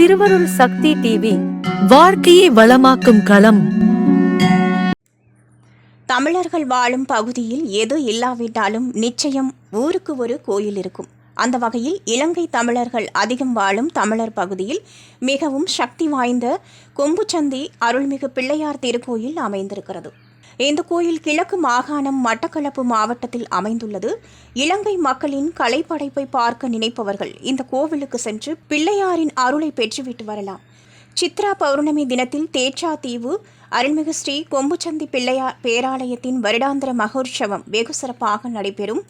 திருவருள் சக்தி டிவி வாழ்க்கையை வளமாக்கும் களம். தமிழர்கள் வாழும் பகுதியில் எது இல்லாவிட்டாலும் நிச்சயம் ஊருக்கு ஒரு கோயில் இருக்கும். அந்த வகையில் இலங்கை தமிழர்கள் அதிகம் வாழும் தமிழர் பகுதியில் மிகவும் சக்தி வாய்ந்த கொம்புச்சந்தி அருள்மிகு பிள்ளையார் திருக்கோயில் அமைந்திருக்கிறது. இந்த கோயில் கிழக்கு மாகாணம் மட்டக்களப்பு மாவட்டத்தில் அமைந்துள்ளது. இலங்கை மக்களின் கலைப்படைப்பை பார்க்க நினைப்பவர்கள் இந்த கோவிலுக்கு சென்று பிள்ளையாரின் அருளை பெற்றுவிட்டு வரலாம். சித்ரா பௌர்ணமி தினத்தில் தேச்சா தீவு அருள்மிகு ஸ்ரீ கொம்புச்சந்தி பிள்ளையார் பேராலயத்தின் வருடாந்திர மகோற்சவம் வெகு சிறப்பாக நடைபெறும்.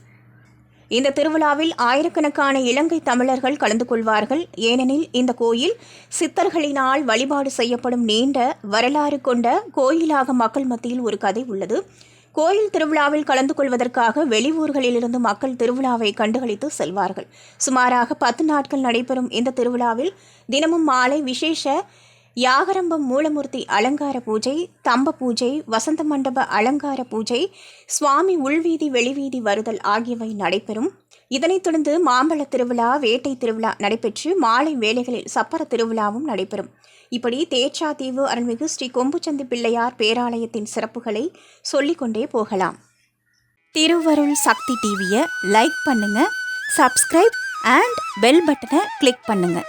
இந்த திருவிழாவில் ஆயிரக்கணக்கான இலங்கை தமிழர்கள் கலந்து கொள்வார்கள். ஏனெனில் இந்த கோயில் சித்தர்களினால் வழிபாடு செய்யப்படும் நீண்ட வரலாறு கொண்ட கோயிலாக மக்கள் மத்தியில் ஒரு கதை உள்ளது. கோயில் திருவிழாவில் கலந்து கொள்வதற்காக வெளியூர்களிலிருந்து மக்கள் திருவிழாவை கண்டுகளித்து செல்வார்கள். சுமாராக பத்து நாட்கள் நடைபெறும் இந்த திருவிழாவில் தினமும் மாலை விசேஷ யாகரம்பம் மூலமூர்த்தி அலங்கார பூஜை தம்ப பூஜை வசந்த மண்டப அலங்கார பூஜை சுவாமி உள்வீதி வெளிவீதி வருதல் ஆகியவை நடைபெறும். இதனைத் தொடர்ந்து மாம்பழ திருவிழா வேட்டை திருவிழா நடைபெற்று மாலை வேளைகளில் சப்பர திருவிழாவும் நடைபெறும். இப்படி தேச்சாத்தீவு அருள்மிகு ஸ்ரீ கொம்புச்சந்தி பிள்ளையார் பேராலயத்தின் சிறப்புகளை சொல்லிக்கொண்டே போகலாம். திருவருள் சக்தி டிவியை லைக் பண்ணுங்க சப்ஸ்கிரைப் அண்ட் பெல் பட்டனை கிளிக் பண்ணுங்கள்